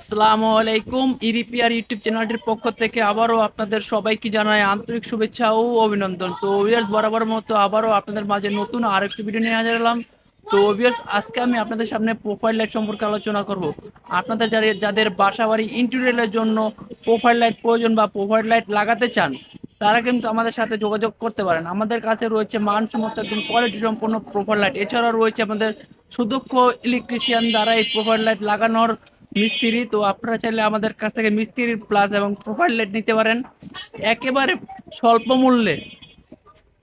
আসসালামু আলাইকুম। ইরিপিআর ইউটিউব চ্যানেলটির পক্ষ থেকে আবারও আপনাদের সবাইকে জানাই আন্তরিক শুভেচ্ছা ও অভিনন্দন। তো ওবিয়ার্স বরাবর মতো আবারও আপনাদের মাঝে নতুন আরেকটি ভিডিও নিয়ে হাজির হলাম। তো ওবিয়ার্স আজকে আমি আপনাদের সামনে প্রোফাইল লাইট সম্পর্কে আলোচনা করব। আপনাদের যাদের যাদের বাসা বাড়ি ইন্টেরিয়রের জন্য প্রোফাইল লাইট প্রয়োজন বা প্রোফাইল লাইট লাগাতে চান, তারা কিন্তু আমাদের সাথে যোগাযোগ করতে পারেন। আমাদের কাছে রয়েছে মানসম্মত একদম কোয়ালিটি সম্পন্ন প্রোফাইল লাইট এছাড়াও রয়েছে আমাদের সুদক্ষ ইলেকট্রিশিয়ান দ্বারা এই প্রোফাইল লাইট লাগানোর মিস্ত্রি, তো আপনারা চাইলে আমাদের কাছ থেকে মিস্ত্রির প্লাস এবং প্রোফাইল লাইট নিতে পারেন। একেবারে স্বল্প মূল্যে।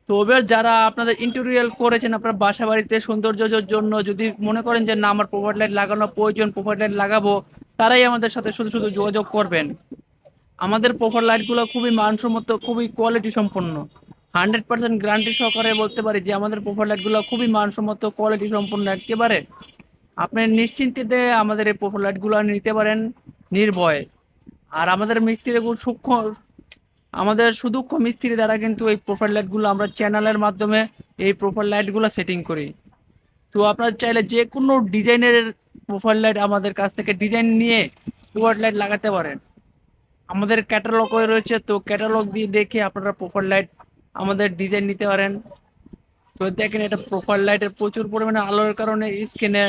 তো যারা আপনাদের ইন্টেরিয়াল করেছেন, আপনার বাসা বাড়িতে সৌন্দর্যের জন্য যদি মনে করেন যে, না, আমার প্রোফাইল লাইট লাগানো প্রয়োজন প্রোফাইল লাইট লাগাবো, তারাই আমাদের সাথে শুধু শুধু যোগাযোগ করবেন। আমাদের প্রোফাইল লাইটগুলো খুবই মানসম্মত, খুবই কোয়ালিটি সম্পন্ন। হান্ড্রেড পার্সেন্ট গ্যারান্টি সহকারে বলতে পারি যে, আমাদের প্রোফাইল লাইটগুলো খুবই মানসম্মত কোয়ালিটি সম্পন্ন, একেবারে আপনি নিশ্চিন্তিতে আমাদের এই প্রোফাইল লাইটগুলো নিতে পারেন নির্ভয়ে। আর আমাদের মিস্ত্রি সূক্ষ্ম, আমাদের সুদক্ষ মিস্ত্রি দ্বারা কিন্তু এই প্রোফাইল লাইটগুলো আমরা চ্যানেলের মাধ্যমে এই প্রোফাইল লাইটগুলো সেটিং করি। তো আপনার চাইলে যে কোনো ডিজাইনের প্রোফাইল লাইট আমাদের কাছ থেকে ডিজাইন নিয়ে প্রোফাইল লাইট লাগাতে পারেন। আমাদের ক্যাটালগ রয়েছে, তো ক্যাটালগ দিয়ে দেখে আপনারা প্রোফাইল লাইট আমাদের ডিজাইন নিতে পারেন। তো দেখেন এটা প্রোফাইল লাইটের প্রচুর পরিমাণে আলোর কারণে স্ক্রিনে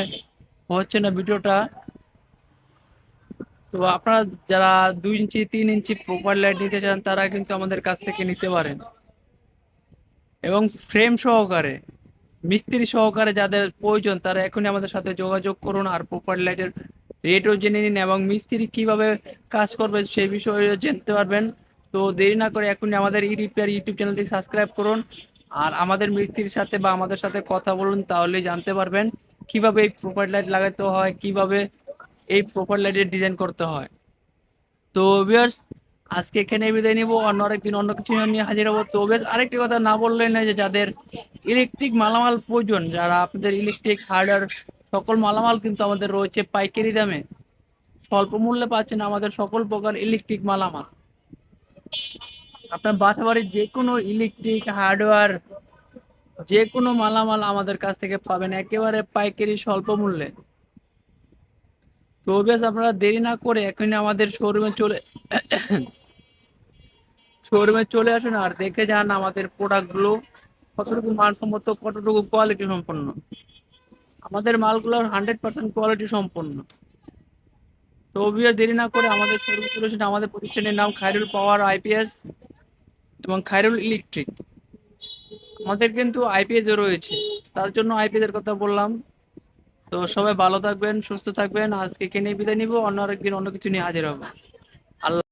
হচ্ছে না ভিডিওটা। তো আপনারা যারা দুই ইঞ্চি, তিন ইঞ্চি প্রোফাইল লাইট নিতে চান, তারা কিন্তু আমাদের কাছ থেকে নিতে পারেন। এবং ফ্রেম সহকারে, মিস্ত্রি সহকারে যাদের প্রয়োজন, তারা এখনই আমাদের সাথে যোগাযোগ করুন আর প্রোফাইল লাইটের রেটও জেনে নিন এবং মিস্ত্রি কীভাবে কাজ করবে সেই বিষয়েও জানতে পারবেন। তো দেরি না করে এখনই আমাদের ই রিপেয়ার ইউটিউব চ্যানেলটি সাবস্ক্রাইব করুন। আর আমাদের মিস্ত্রির সাথে বা আমাদের সাথে কথা বলুন, তাহলেই জানতে পারবেন। কীভাবে এই প্রোফাইল লাইট লাগাতে হয়, কীভাবে এই প্রোফাইল লাইটের ডিজাইন করতে হয়। তো ভিউয়ার্স আজকে এখানে বিদায় নিব। অন্য আরেকদিন অন্য কিছু নিয়ে হাজির হব। তো বেশ, আরেকটি কথা না বললে না যে যাদের ইলেকট্রিক মালামাল প্রয়োজন, যারা আপনাদের ইলেকট্রিক হার্ডওয়্যার সকল মালামাল কিন্তু আমাদের রয়েছে পাইকারি দামে। স্বল্প মূল্যে পাচ্ছেন আমাদের সকল প্রকার ইলেকট্রিক মালামাল। আপনার বাসা বাড়ির যে কোনো ইলেকট্রিক হার্ডওয়্যার যে কোনো মালামাল আমাদের কাছ থেকে পাবেন, একেবারে পাইকারি স্বল্প মূল্যে। তো বেশ, আপনারা দেরি না করে এখনই আমাদের শোরুমে চলে শোরুমে চলে আসুন আর দেখে যান আমাদের প্রোডাক্টগুলো কতটুকু মানসম্মত, কতটুকু কোয়ালিটি সম্পন্ন। আমাদের মালগুলোর হান্ড্রেড পার্সেন্ট কোয়ালিটি সম্পন্ন। তো অভিযোগ দেরি না করে আমাদের শোরুমে চলে আসুন আমাদের প্রতিষ্ঠানের নাম খাইরুল পাওয়ার আইপিএস এবং খাইরুল ইলেকট্রিক। আমাদের কিন্তু আইপিএস রয়েছে। তার জন্য আইপিএস এর কথা বললাম। তো সবাই ভালো থাকবেন, সুস্থ থাকবেন। আজকে এখানে বিদায় নিব? অন্য আরেকদিন অন্য কিছু নিয়ে হাজির হব। আল্লাহ